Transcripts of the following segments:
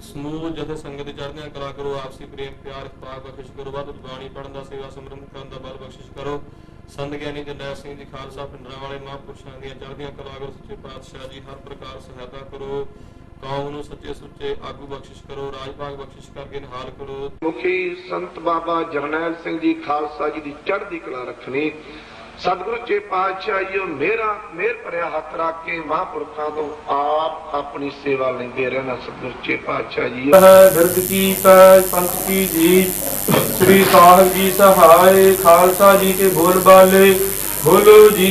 ਸਮੂਹ ਜਥੇ ਸੰਗਤ ਦੀ ਚੜ੍ਹਦੀਆਂ ਕਲਾ ਕਰੋ, ਆਪਸੀ ਪ੍ਰੇਮ, ਪਿਆਰ ਇਤਫਾਕ ਬਖਸ਼ਿਸ਼ ਕਰੋ, ਵੱਧ ਬਾਣੀ ਪੜਨ ਦਾ ਸੇਵਾ ਸਿਮਰਨ ਕਰਨ ਦਾ ਬਲ ਬਖਸ਼ਿਸ਼ ਕਰੋ। ਸੰਤ ਗਿਆਨੀ ਜਰਨੈਲ ਸਿੰਘ ਜੀ ਖਾਲਸਾ, ਪਿੰਡਰਾਂ ਵਾਲੇ ਮਹਾਂਪੁਰਸ਼ਾਂ ਦੀਆਂ ਚੜ੍ਹਦੀਆਂ ਕਲਾ ਕਰੋ, ਸੱਚੇ ਪਾਤਸ਼ਾਹ ਜੀ ਹਰ ਪ੍ਰਕਾਰ ਸਹਾਇਤਾ ਕਰੋ। ਕੌਮ ਨੂੰ ਸੱਚੇ ਸੁੱਚੇ ਆਗੂ ਬਖਸ਼ਿਸ਼ ਕਰੋ ਰਾਜ ਭਾਗ ਬਖਸ਼ਿਸ਼ ਕਰਕੇ ਨਿਹਾਲ ਕਰੋ। ਮੁਖੀ ਸੰਤ ਬਾਬਾ ਜਰਨੈਲ ਸਿੰਘ ਜੀ ਖਾਲਸਾ ਜੀ ਦੀ ਚੜ੍ਹਦੀ ਕਲਾ ਰੱਖਣੀ ਸਤਿਗੁਰੂ ਜੀ ਪਾਤਸ਼ਾਹ ਜੀ ਮੇਰਾ ਮਿਹਰ ਭਰਿਆ ਹੱਥ ਰੱਖ ਕੇ ਮਹਾਂਪੁਰਖਾਂ ਤੋਂ ਆਪ ਆਪਣੀ ਸੇਵਾ ਲੈਂਦੇ ਰਹਿਣਾ ਸਤਿਗੁਰੂ ਜੀ ਪਾਤਸ਼ਾਹ ਜੀ ਹੈ ਬਿਰਦ ਕੀ ਪੈ ਪੰਥ ਕੀ ਜੀ ਸ੍ਰੀ ਸਾਹਿਬ ਜੀ ਸਹਾਇ ਖਾਲਸਾ ਜੀ ਕੇ ਬੋਲ ਬਾਲੇ ਬੋਲੋ ਜੀ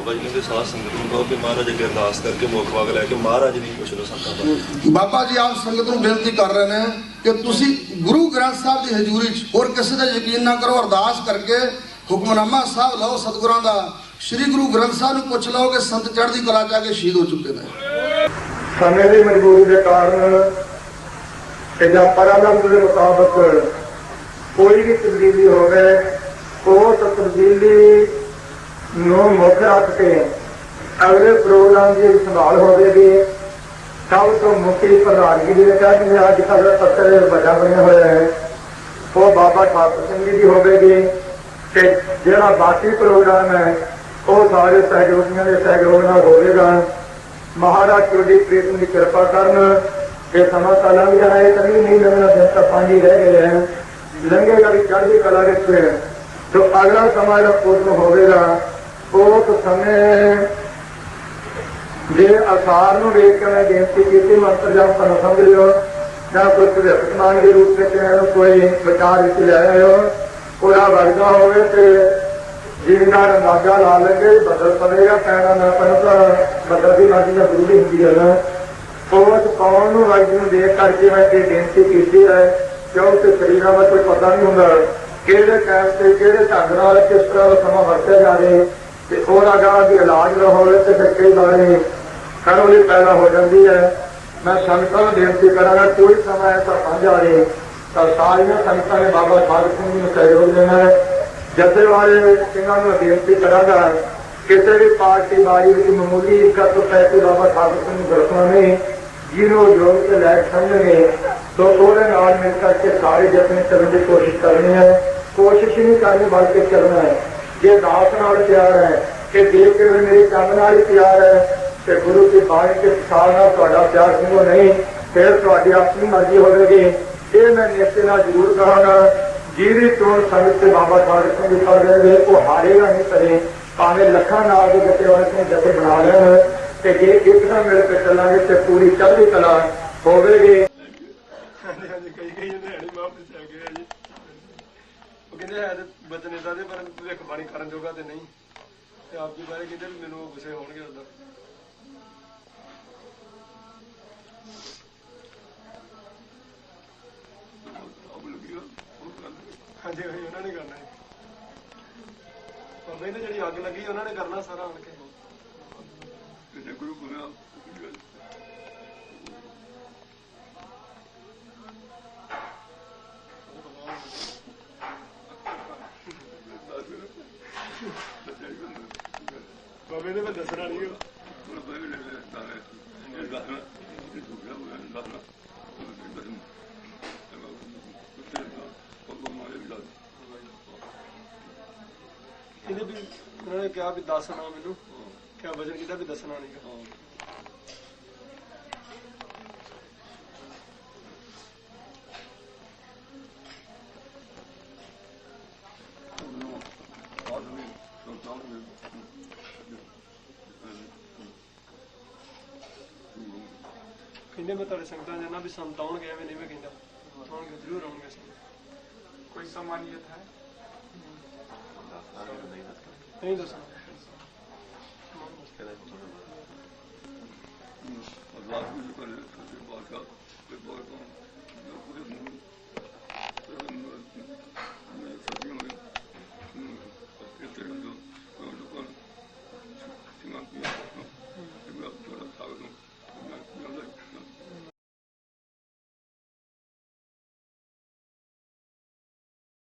ਬਾਬਾ ਜੀ ਕਹਿੰਦੇ ਸਾਧ ਸੰਗਤ ਨੂੰ ਕਹੋ ਕਿ ਮਹਾਰਾਜ ਅੱਗੇ ਅਰਦਾਸ ਕਰਕੇ ਮੁੱਖ ਵਾਗ ਲੈ ਕੇ ਮਹਾਰਾਜ ਦੀ ਪੁੱਛ ਲਓ ਸੰਤਾਂ ਬਾਰੇ ਬਾਬਾ ਜੀ ਆਪ ਸੰਗਤ ਨੂੰ ਬੇਨਤੀ ਕਰ ਰਹੇ ਨੇ ਕਿ ਤੁਸੀਂ ਗੁਰੂ ਗ੍ਰੰਥ ਸਾਹਿਬ ਦੀ ਹਜ਼ੂਰੀ 'ਚ ਹੋਰ ਕਿਸੇ ਦਾ ਯਕੀਨ ਨਾ ਕਰੋ ਅਰਦਾਸ ਕਰਕੇ ਹੁਕਮਨਾਮਾ ਸਾਹਿਬ ਲਓ ਸਤਿਗੁਰਾਂ ਦਾ। ਸ੍ਰੀ ਗੁਰੂ ਗ੍ਰੰਥ ਸਾਹਿਬ ਨੂੰ ਪੁੱਛ ਲਓ ਕਿ ਸੰਤ ਚੜ੍ਹਦੀ ਕਲਾ ਚ ਆ ਕੇ ਸ਼ਹੀਦ ਹੋ ਚੁੱਕੇ ਨੇ। ਸਮੇਂ ਦੀ ਮਜਬੂਰੀ ਦੇ ਕਾਰਨ ਤੇ ਜਾਂ ਪਰਾਨੰਦ ਦੇ ਮੁਤਾਬਕ ਕੋਈ ਵੀ ਤਬਦੀਲੀ ਹੋਵੇ ਉਹ ਤਬਦੀਲੀ ਨੂੰ ਮੁੱਖ ਰੱਖ ਕੇ ਅਗਲੇ ਪ੍ਰੋਗਰਾਮ ਦੀ ਸੰਭਾਲ ਹੋਵੇਗੀ, ਸਭ ਤੋਂ ਮੁੱਖੀ ਪ੍ਰਧਾਨਗੀ ਦੇ ਵਿੱਚ ਅੱਜ ਅੱਜ ਕੱਲ੍ਹ ਪੱਤਰ ਵੱਡਾ ਬਣਿਆ ਹੋਇਆ ਹੈ, ਉਹ ਬਾਬਾ ਠਾਕੁਰ ਸਿੰਘ ਜੀ ਦੀ ਹੋਵੇਗੀ ਤੇ ਜਿਹੜਾ ਬਾਕੀ ਪ੍ਰੋਗਰਾਮ ਹੈ, ਉਹ ਸਾਰੇ ਸਹਿਯੋਗੀਆਂ ਦੇ ਸਹਿਯੋਗ ਨਾਲ ਹੋਵੇਗਾ। ਮਹਾਰਾਜ ਤੁਹਾਡੀ ਪ੍ਰੀਤਮ ਦੀ ਕਿਰਪਾ ਕਰਨ ਕਿ ਸਮਾਂ ਤਾਂ ਲੰਘ ਜਾਏ ਕਦੀ ਨਹੀਂ ਲੰਘਣਾ, ਦਿਨ ਤਾਂ ਪੰਜ ਹੀ ਰਹਿ ਗਏ ਹਨ ਲੰਘੇਗਾ ਵੀ ਚੜ੍ਹਦੀ ਕਲਾ ਵਿੱਚ ਜੋ ਅਗਲਾ ਸਮਾਂ ਜਿਹੜਾ ਪੂਰਨ ਹੋਵੇਗਾ ਬਹੁਤ ਤਾਂ ਸਮੇਂ ਜੇ ਆਸਾਰ ਨੂੰ ਵੇਖ ਕੇ ਮੈਂ ਬੇਨਤੀ ਕੀਤੀ, ਮੰਤਰ ਜਾਂ ਤੁਹਾਨੂੰ ਸਮਝ ਲਿਓ, ਜਾਂ ਕੋਈ ਭਵਿੱਖਬਾਣੀ ਦੇ ਰੂਪ ਵਿੱਚ ਕੋਈ ਵਿਚਾਰ ਵਿੱਚ ਲੈ ਆਇਓ ਕੋਈ ਵਰਗਾ ਹੋਵੇ ਤੇ ਜ਼ਿਮੀਦਾਰ ਅੰਦਾਜ਼ਾ ਲਾ ਲੈਂਗੇ ਬਦਲ ਪਵੇਗਾ ਪੈਣਾ ਨਾ ਪੈਣਾ ਬਦਲ ਦੀ ਮਾਜੀ ਦਾ ਜ਼ਰੂਰੀ ਹੁੰਦੀ ਹੈ ਨਾ। ਉਸ ਕੌਣ ਨੂੰ ਰਾਜ ਨੂੰ ਦੇਖ ਕਰਕੇ ਮੈਂ ਇਹ ਬੇਨਤੀ ਕੀਤੀ ਹੈ ਕਿਉਂਕਿ ਸਰੀਰਾਂ ਦਾ ਕੋਈ ਪਤਾ ਨਹੀਂ ਹੁੰਦਾ, ਕਿਹੜੇ ਟਾਈਮ ਤੇ ਕਿਹੜੇ ਢੰਗ ਨਾਲ ਕਿਸ ਤਰ੍ਹਾਂ ਦਾ ਸਮਾਂ ਵਰਤਿਆ ਜਾ ਰਿਹਾ। ਤੇ ਉਹਦਾ ਗਾਂ ਵੀ ਇਲਾਜ ਨਾ ਹੋਵੇ ਤੇ ਫਿਰ ਕਈ ਵਾਰੀ ਖਰੋਲੀ ਪੈਦਾ ਹੋ ਜਾਂਦੀ ਹੈ। ਮੈਂ ਸੰਗਤਾਂ ਨੂੰ ਬੇਨਤੀ ਕਰਾਂਗਾ, ਕੋਈ ਸਮਾਂ ਐਸਾ ਆ ਜਾਵੇ ਤਾਂ ਸਾਰੀਆਂ ਸੰਗਤਾਂ ਨੇ ਬਾਬਾ ਸਾਧ ਸਿੰਘ ਨੂੰ ਸਹਿਯੋਗ ਦੇਣਾ ਹੈ। ਜਥੇ ਵਾਲੇ ਸਿੰਘਾਂ ਨੂੰ ਬੇਨਤੀ ਕਰਾਂਗਾ ਕਿਸੇ ਵੀ ਪਾਰਟੀ ਬਾਰੀ ਵਿੱਚ ਮਾਮੂਲੀ ਇੱਜ਼ਤ ਤੋਂ ਪੈਸੇ ਬਾਬਾ ਸਾਧ ਸਿੰਘ ਨੂੰ ਦਰਸਣਾ ਨਹੀਂ, ਜਿਹਨੂੰ ਜੋ ਕੇ ਲੈ ਸਮਝਣਗੇ, ਤਾਂ ਉਹਦੇ ਨਾਲ ਮਿਲ ਕਰਕੇ ਸਾਰੇ ਜਤਨ ਕਰਨ ਦੀ ਕੋਸ਼ਿਸ਼ ਕਰਨੀ ਹੈ। ਕੋਸ਼ਿਸ਼ ਨਹੀਂ ਕਰਨੀ, ਬਲਕਿ ਕਰਨਾ ਹੈ। ਜੇ ਦਾਸ ਨਾਲ ਪਿਆਰ ਹੈ ਕਿ ਦੇਖ ਕੇ ਮੇਰੇ ਕੰਮ ਨਾਲ ਹੀ ਪਿਆਰ ਹੈ, ਤੇ ਗੁਰੂ ਦੀ ਬਾਣੀ ਦੇ ਸਾਲ ਨਾਲ ਤੁਹਾਡਾ ਪਿਆਰ ਸਿੰਘੋ ਨਹੀਂ? ਫਿਰ ਤੁਹਾਡੀ ਆਪਣੀ ਮਰਜ਼ੀ ਹੋਵੇਗੀ। ਇਹ ਮੈਂ ਨਿਸ਼ਚੈ ਨਾਲ ਜ਼ਰੂਰ ਕਹਾਂਗਾ ਜਿਹਦੀ ਚੋਣ ਸੰਗਤ ਤੇ ਬਾਬਾ ਸਾਹਿਬ ਸਿੰਘ ਜੀ ਕਰ ਰਹੇ ਨੇ ਉਹ ਹਾਰੇਗਾ ਨਹੀਂ ਕਰੇ ਭਾਵੇਂ ਲੱਖਾਂ ਨਾਲ ਦੇ ਜੱਤੇ ਵਾਲੇ ਨੇ ਜੱਤੇ ਬਣਾ ਲੈਣ, ਤੇ ਜੇ ਇੱਕ ਨਾਲ ਮਿਲ ਕੇ ਚੱਲਾਂਗੇ, ਤੇ ਪੂਰੀ ਚੜ੍ਹਦੀ ਕਲਾ ਹੋਵੇਗੀ। ਹਾਂਜੀ ਹਾਂਜੀ ਕਈ ਕਈ ਜਣੇ ਹਣੀ ਵਾਪਸ ਆ ਗਏ ਜੀ ਕਹਿੰਦੇ ਹੈ ਬਚਨ ਇਦਾਂ ਦੇ ਪਰ ਭਵਿੱਖ ਬਾਣੀ ਕਰਨ ਜੋਗਾ ਤੇ ਨਹੀਂ। ਤੇ ਆਪ ਜੀ ਬਾਰੇ ਕਹਿੰਦੇ ਵੀ ਮੈਨੂੰ ਗੁੱਸੇ ਹੋਣਗੇ ਉਦੋਂ ਹਾਂਜੀ ਉਹੀ ਉਹਨਾਂ ਨੇ ਕਰਨਾ ਹੈ। ਪਰ ਇਹਨੇ ਜਿਹੜੀ ਅੱਗ ਲੱਗੀ, ਉਹਨਾਂ ਨੇ ਕਰਨਾ ਸਾਰਾ ਆਣ ਕੇ। ਬਾਬੇ ਨੇ ਮੈਂ ਦੱਸਣਾ ਨਹੀਂ ਉਹ। ਇਹਨੇ ਵੀ ਉਹਨਾਂ ਨੇ ਕਿਹਾ ਵੀ ਦੱਸਣਾ ਮੈਨੂੰ। ਕਿਹਾ ਵਜਨ ਕਿਦਾ ਵੀ ਦੱਸਣਾ ਨਹੀਂਗਾ ਕਹਿੰਦੇ ਮੈਂ ਤੁਹਾਡੇ ਸੰਗਤਾਂ ਜਾਣਾ ਵੀ ਸੰਤ ਆਉਣਗੇ ਐਵੇਂ ਨਹੀਂ ਮੈਂ ਕਹਿੰਦਾ। ਆਉਣਗੇ ਜ਼ਰੂਰ ਆਉਣਗੇ ਸੰਤ ਕੋਈ ਸਮਾਨੀਅਤ ਹੈ? ਨਹੀਂ ਦੱਸਣਾ ਅਰਦਾਸ ਵੀ